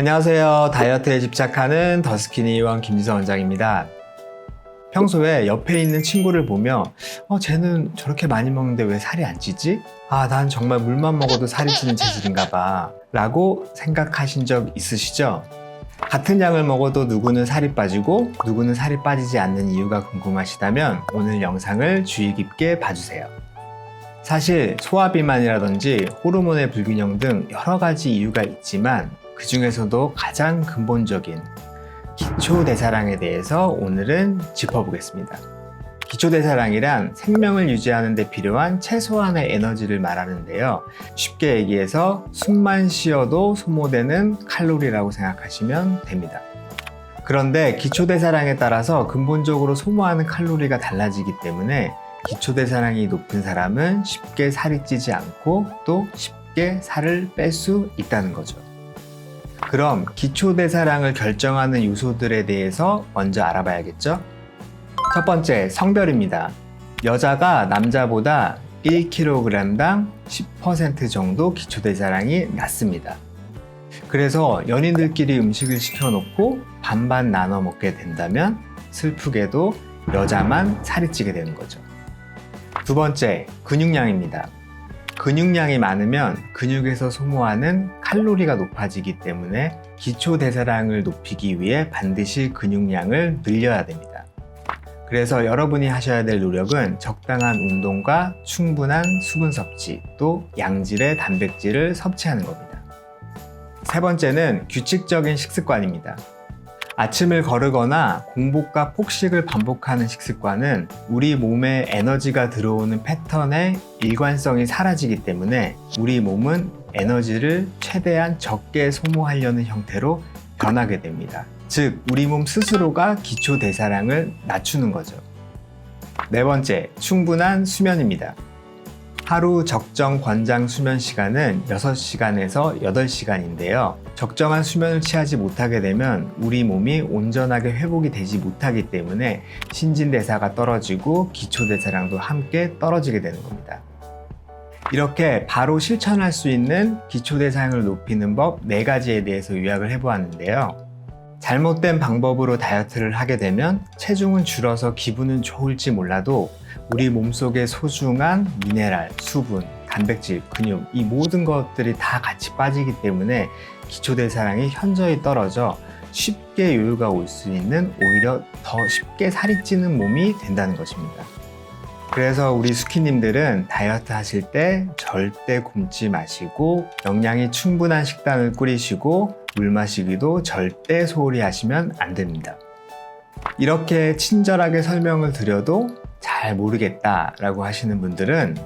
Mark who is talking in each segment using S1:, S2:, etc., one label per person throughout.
S1: 안녕하세요. 다이어트에 집착하는 더스키니원 김지선 원장입니다. 평소에 옆에 있는 친구를 보며 어, 쟤는 저렇게 많이 먹는데 왜 살이 안 찌지? 아, 난 정말 물만 먹어도 살이 찌는 체질인가 봐. 라고 생각하신 적 있으시죠? 같은 양을 먹어도 누구는 살이 빠지고 누구는 살이 빠지지 않는 이유가 궁금하시다면 오늘 영상을 주의 깊게 봐주세요. 사실 소화비만이라든지 호르몬의 불균형 등 여러 가지 이유가 있지만 그 중에서도 가장 근본적인 기초대사량에 대해서 오늘은 짚어보겠습니다. 기초대사량이란 생명을 유지하는 데 필요한 최소한의 에너지를 말하는데요. 쉽게 얘기해서 숨만 쉬어도 소모되는 칼로리라고 생각하시면 됩니다. 그런데 기초대사량에 따라서 근본적으로 소모하는 칼로리가 달라지기 때문에 기초대사량이 높은 사람은 쉽게 살이 찌지 않고 또 쉽게 살을 뺄 수 있다는 거죠. 그럼 기초대사량을 결정하는 요소들에 대해서 먼저 알아봐야겠죠? 첫 번째, 성별입니다. 여자가 남자보다 1kg당 10% 정도 기초대사량이 낮습니다. 그래서 연인들끼리 음식을 시켜놓고 반반 나눠 먹게 된다면 슬프게도 여자만 살이 찌게 되는 거죠. 두 번째, 근육량입니다. 근육량이 많으면 근육에서 소모하는 칼로리가 높아지기 때문에 기초 대사량을 높이기 위해 반드시 근육량을 늘려야 됩니다. 그래서 여러분이 하셔야 될 노력은 적당한 운동과 충분한 수분 섭취, 또 양질의 단백질을 섭취하는 겁니다. 세 번째는 규칙적인 식습관입니다. 아침을 거르거나 공복과 폭식을 반복하는 식습관은 우리 몸에 에너지가 들어오는 패턴의 일관성이 사라지기 때문에 우리 몸은 에너지를 최대한 적게 소모하려는 형태로 변하게 됩니다. 즉, 우리 몸 스스로가 기초 대사량을 낮추는 거죠. 네 번째, 충분한 수면입니다. 하루 적정 권장 수면 시간은 6시간에서 8시간인데요. 적정한 수면을 취하지 못하게 되면 우리 몸이 온전하게 회복이 되지 못하기 때문에 신진대사가 떨어지고 기초대사량도 함께 떨어지게 되는 겁니다. 이렇게 바로 실천할 수 있는 기초대사량을 높이는 법 4가지에 대해서 요약을 해보았는데요. 잘못된 방법으로 다이어트를 하게 되면 체중은 줄어서 기분은 좋을지 몰라도 우리 몸속의 소중한 미네랄, 수분, 단백질, 근육 이 모든 것들이 다 같이 빠지기 때문에 기초대사량이 현저히 떨어져 쉽게 요요가 올 수 있는 오히려 더 쉽게 살이 찌는 몸이 된다는 것입니다. 그래서 우리 스키님들은 다이어트 하실 때 절대 굶지 마시고 영양이 충분한 식단을 꾸리시고 물 마시기도 절대 소홀히 하시면 안 됩니다. 이렇게 친절하게 설명을 드려도 잘 모르겠다라고 하시는 분들은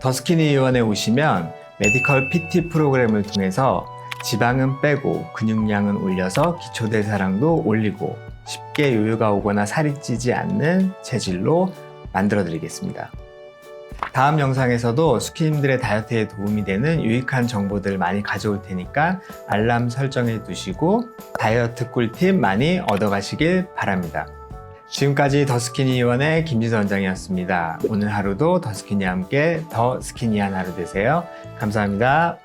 S1: 더스키니 의원에 오시면 메디컬 PT 프로그램을 통해서 지방은 빼고 근육량은 올려서 기초대사량도 올리고 쉽게 요요가 오거나 살이 찌지 않는 체질로 만들어 드리겠습니다. 다음 영상에서도 스키님들의 다이어트에 도움이 되는 유익한 정보들 많이 가져올 테니까 알람 설정해 두시고 다이어트 꿀팁 많이 얻어가시길 바랍니다. 지금까지 더스키니원의 김지선 원장이었습니다. 오늘 하루도 더스키니와 함께 더 스키니한 하루 되세요. 감사합니다.